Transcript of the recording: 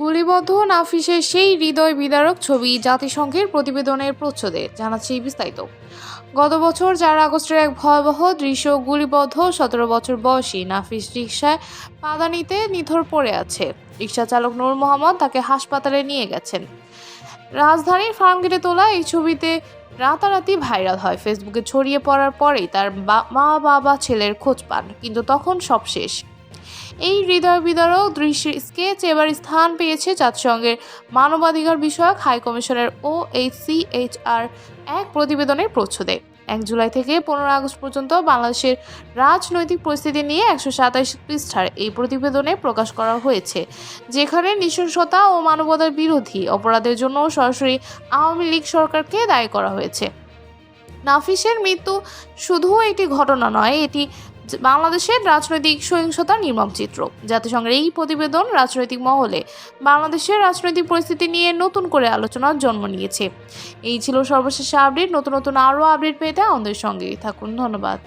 গুলিবদ্ধ নাফিসের সেই হৃদয় বিদারক ছবি জাতিসংঘের প্রতিবেদনের প্রচ্ছদে জানাচ্ছি বিস্তারিত। গত বছর চার আগস্টের এক ভয়াবহ দৃশ্য গুলিবদ্ধ সতেরো বছর বয়সী নাফিস রিকশায় পাদানিতে নিথর পড়ে আছে। রিকশা চালক নূর মোহাম্মদ তাকে হাসপাতালে নিয়ে গেছেন। রাজধানীর ফার্মগেটে তোলা এই ছবিতে রাতারাতি ভাইরাল হয়। ফেসবুকে ছড়িয়ে পড়ার পরেই তার মা, বাবা, ছেলের খোঁজ পান, কিন্তু তখন সব শেষ। এই হৃদয় বিদারক দৃশ্যের স্কেচ এবার স্থান পেয়েছে জাতিসংঘের মানবাধিকার বিষয়ক হাই কমিশনের ও এইচসিএইচআর এক প্রতিবেদনের প্রচ্ছদে। এক জুলাই থেকে পনেরো আগস্ট পর্যন্ত বাংলাদেশের রাজনৈতিক পরিস্থিতি নিয়ে একশো সাতাশ পৃষ্ঠার এই প্রতিবেদনে প্রকাশ করা হয়েছে, যেখানে নৃশংসতা ও মানবতার বিরোধী অপরাধের জন্য সরাসরি আওয়ামী লীগ সরকারকে দায়ী করা হয়েছে। নাফিসের মৃত্যু শুধু একটি ঘটনা নয়, এটি বাংলাদেশের রাজনৈতিক সহিংসতার নির্মম চিত্র। জাতিসংঘের এই প্রতিবেদন রাজনৈতিক মহলে বাংলাদেশের রাজনৈতিক পরিস্থিতি নিয়ে নতুন করে আলোচনার জন্ম নিয়েছে। এই ছিল সর্বশেষ আপডেট নতুন নতুন আরও আপডেট পেতে আমাদের সঙ্গেই থাকুন। ধন্যবাদ।